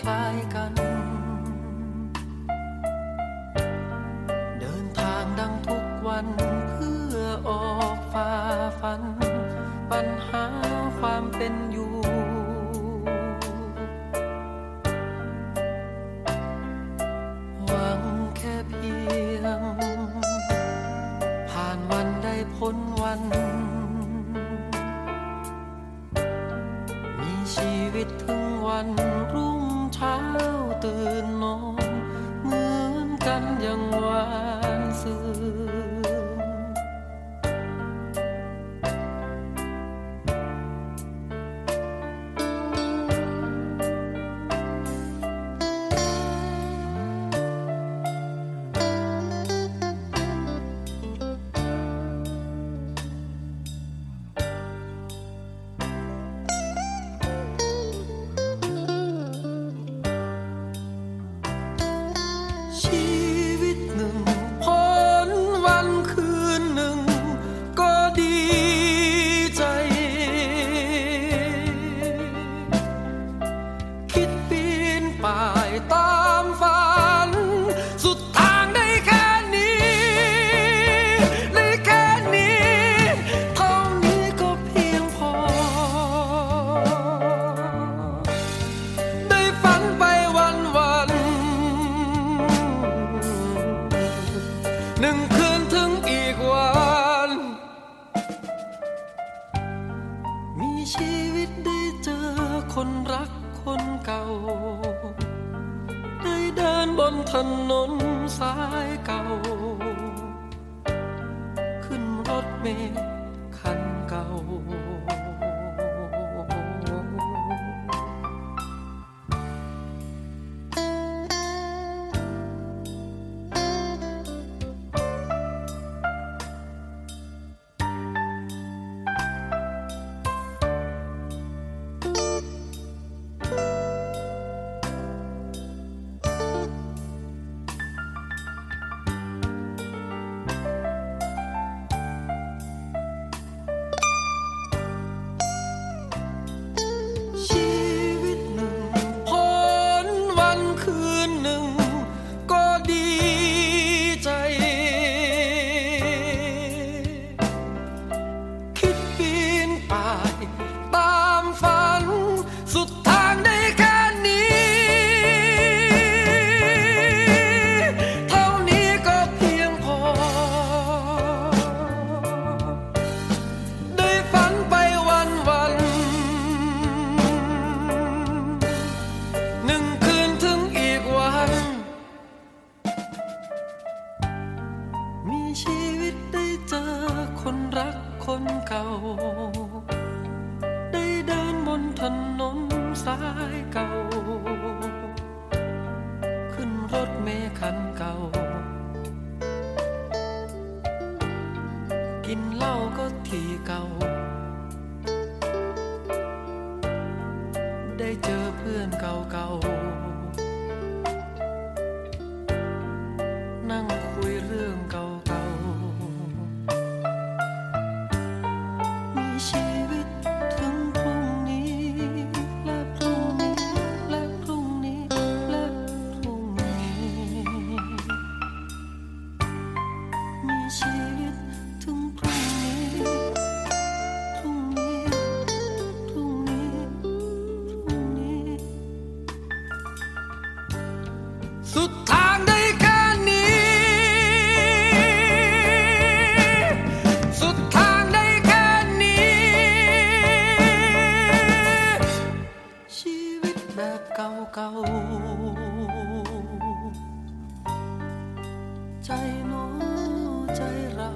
คล้ายกัน เดินทางดังทุกวันเพื่อออกฝ่าฟัน ปัญหาความเป็นอยู่ หวังแค่เพียง ผ่านวันได้พ้นวันชีวิตถึงวันรู้้าตื่นนอนเหมือนกันอย่างวานซื่อ ถึงอีกวัน มีชีวิตได้เจอคนรักคนเก่า ได้เดินบนถนนสายเก่า ขึ้นรถเมล์ สุ ถนนสายเก่า ขึ้นรถเมคันเก่า กินเหล้าก็ที่เก่า ได้เจอเพื่อนเก่าๆ ชีวิตถึงพรุ่นี้ พรุ่นี้ พรุ่นี้ พรุ่นี้ สุดทางได้แค่นี้ สุดทางได้แค่นี้ ชีวิตแบบเก่าๆใจ ใจเรา